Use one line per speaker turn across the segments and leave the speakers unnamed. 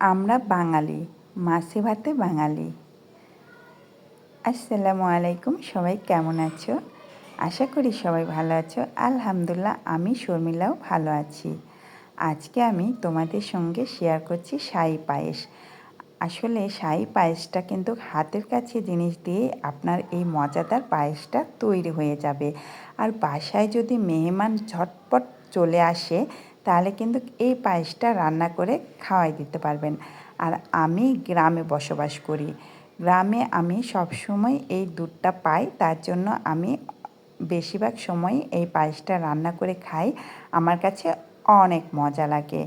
আমরা বাঙালি, মাছে ভাতে বাঙালি। আসসালামু আলাইকুম, সবাই কেমন আছো? আশা করি সবাই ভালো আছো। আলহামদুলিল্লাহ, আমি শর্মিলাও ভালো আছি। আজকে আমি তোমাদের সঙ্গে শেয়ার করছি শাহি পায়েস। আসলে শাহি পায়েসটা কিন্তু হাতের কাছে জিনিস দিয়ে আপনার এই মজাদার পায়েসটা তৈরি হয়ে যাবে। আর বাসায় যদি মেহমান ঝটপট চলে আসে তাহলে কিন্তু এই পায়েসটা রান্না করে খাওয়াই দিতে পারবেন। আর আমি গ্রামে বসবাস করি। গ্রামে আমি সবসময় এই দুধটা পাই, তার জন্য আমি বেশিরভাগ সময় এই পায়েসটা রান্না করে খাই। আমার কাছে অনেক মজা লাগে।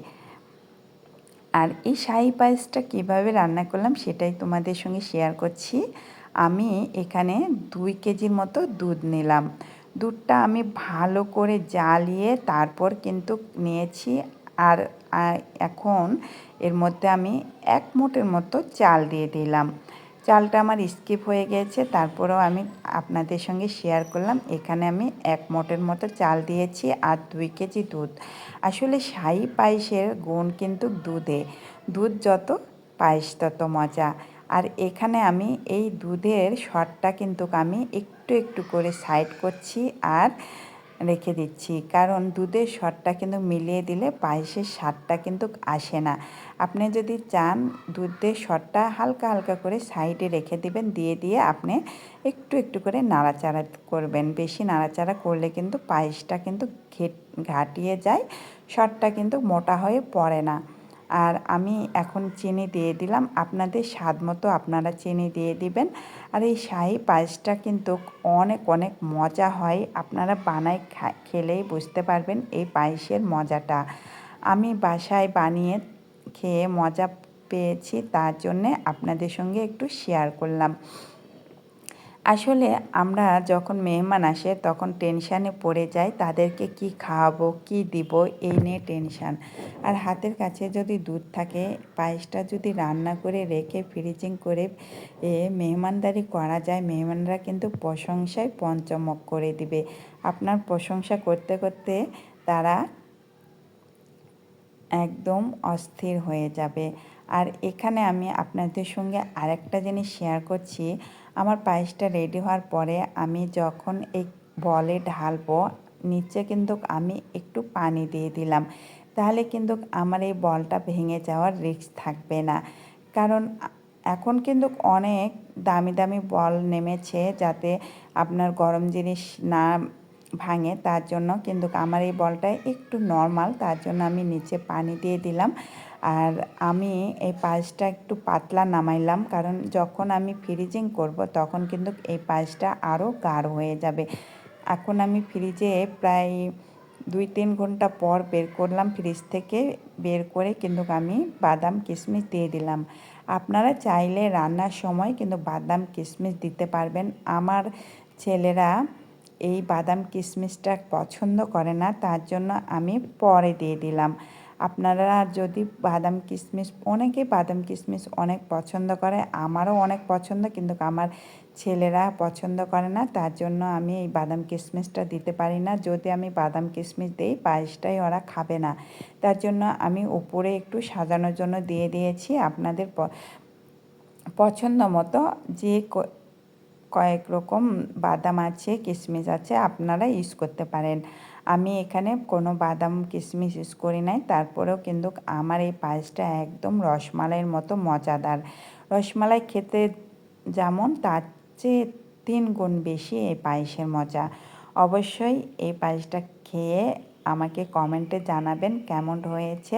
আর এই শাহি পায়েসটা কীভাবে রান্না করলাম সেটাই তোমাদের সঙ্গে শেয়ার করছি। আমি এখানে দুই কেজির মতো দুধ নিলাম। দুধটা আমি ভালো করে জ্বালিয়ে তারপর কিন্তু নিয়েছি আর এখন এর মধ্যে আমি এক মুঠের মতো চাল দিয়ে দিলাম। চালটা আমার স্কিপ হয়ে গেছে, তারপরেও আমি আপনাদের সঙ্গে শেয়ার করলাম। এখানে আমি এক মোটের মতো চাল দিয়েছি আর দুই কেজি দুধ। আসলে শাহি পায়েসের গুণ কিন্তু দুধে। দুধ যত পায়েস তত মজা। আর এখানে আমি এই দুধের শটটা কিন্তু আমি একটু একটু একটু করে সাইড করছি আর রেখে দিচ্ছি। কারণ দুধের শটটা কিন্তু মিলিয়ে দিলে পায়েসের স্বাদটা কিন্তু আসে না। আপনি যদি চান দুধের শটটা হালকা হালকা করে সাইডে রেখে দিবেন, দিয়ে দিয়ে আপনি একটু একটু করে নাড়াচাড়া করবেন। বেশি নাড়াচাড়া করলে কিন্তু পায়েসটা কিন্তু ঘাটিয়ে যায়, শটটা কিন্তু মোটা হয়ে পড়ে না। আর আমি এখন চিনি দিয়ে দিলাম। আপনাদের স্বাদ মতো আপনারা চিনি দিয়ে দিবেন। আর এই শাহি পায়েসটা কিন্তু অনেক অনেক মজা হয়। আপনারা বানাই খেলেই বুঝতে পারবেন এই পায়েসের মজাটা। আমি বাসায় বানিয়ে খেয়ে মজা পেয়েছি, তার জন্যে আপনাদের সঙ্গে একটু শেয়ার করলাম। আসলে আমরা যখন মেহমান আসে, তখন টেনশানে পড়ে যাই, তাদেরকে কি খাওয়াবো, কি দিব, এই নিয়ে টেনশান আর হাতের কাছে যদি দুধ থাকে, পায়েসটা যদি রান্না করে রেখে ফ্রিজিং করে, এ মেহমানদারি করা যায়, মেহমানরা কিন্তু প্রশংসায় পঞ্চমক করে দিবে। আপনার প্রশংসা করতে করতে তারা একদম অস্থির হয়ে যাবে। আর এখানে আমি আপনাদের সঙ্গে আরেকটা জিনিস শেয়ার করছি। আমার পায়েসটা রেডি হওয়ার পরে আমি যখন এই বলে ঢালবো, নিচে কিন্তু আমি একটু পানি দিয়ে দিলাম। তাহলে কিন্তু আমার এই বলটা ভেঙে যাওয়ার রিস্ক থাকবে না। কারণ এখন কিন্তু অনেক দামি দামি বল নেমেছে যাতে আপনার গরম জিনিস না ভাঙে, তার জন্য কিন্তু আমার এই বলটা একটু নর্মাল তার জন্য আমি নিচে পানি দিয়ে দিলাম। আর আমি এই পায়েসটা একটু পাতলা নামাইলাম, কারণ যখন আমি ফ্রিজিং করব, তখন কিন্তু এই পায়েসটা আরও গাঢ় হয়ে যাবে। এখন আমি ফ্রিজে প্রায় দুই তিন ঘণ্টা পর বের করলাম ফ্রিজ থেকে, বের করে কিন্তু আমি বাদাম, কিশমিশ দিয়ে দিলাম। আপনারা চাইলে রান্নার সময় কিন্তু বাদাম, কিশমিশ দিতে পারবেন। আমার ছেলেরা এই বাদাম কিশমিশটা পছন্দ করে না, তার জন্য আমি পরে দিয়ে দিলাম। আপনারা যদি বাদাম কিশমিশ অনেকে বাদাম কিশমিশ অনেক পছন্দ করে, আমারও অনেক পছন্দ, কিন্তু আমার ছেলেরা পছন্দ করে না, তার জন্য আমি এই বাদাম কিশমিশটা দিতে পারি না। যদি আমি বাদাম কিশমিশ দিই পায়েসটাই ওরা খাবে না। তার জন্য আমি উপরে একটু সাজানোর জন্য দিয়ে দিয়েছি। আপনাদের পছন্দ মতো যে কয়েক রকম বাদাম আছে কিশমিশ আছে, আপনারা ইউজ করতে পারেন। আমি এখানে কোনো বাদাম কিশমিশ ইউজ করি নাই। তারপরেও কিন্তু আমার এই পায়েসটা একদম রসমালাইয়ের মতো মজাদার। রসমালাই খেতে যেমন, তার চেয়ে তিন গুণ বেশি এই পায়েসের মজা। অবশ্যই এই পায়েসটা খেয়ে আমাকে কমেন্টে জানাবেন, কেমন হয়েছে।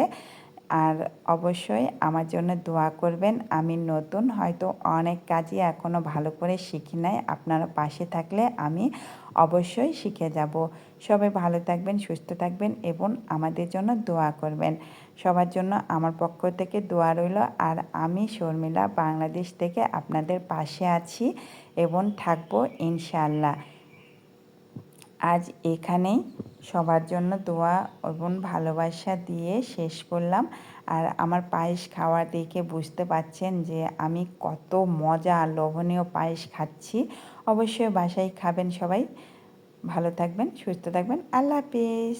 আর অবশ্যই আমার জন্য দোয়া করবেন। আমি নতুন, হয়তো অনেক কাজই এখনও ভালো করে শিখি নাই। আপনারা পাশে থাকলে আমি অবশ্যই শিখে যাব। সবাই ভালো থাকবেন, সুস্থ থাকবেন এবং আমাদের জন্য দোয়া করবেন। সবার জন্য আমার পক্ষ থেকে দোয়া রইল। আর আমি শর্মিলা বাংলাদেশ থেকে আপনাদের পাশে আছি এবং থাকব ইনশাল্লাহ আজ এখানেই সবার জন্য দোয়া এবং ভালোবাসা দিয়ে শেষ করলাম। আর আমার পায়েস খাওয়া দেখে বুঝতে পাচ্ছেন যে আমি কত মজা লোভনীয় পায়েস খাচ্ছি। অবশ্যই বাসায় খাবেন সবাই। ভালো থাকবেন, সুস্থ থাকবেন। আল্লাহ হাফিজ।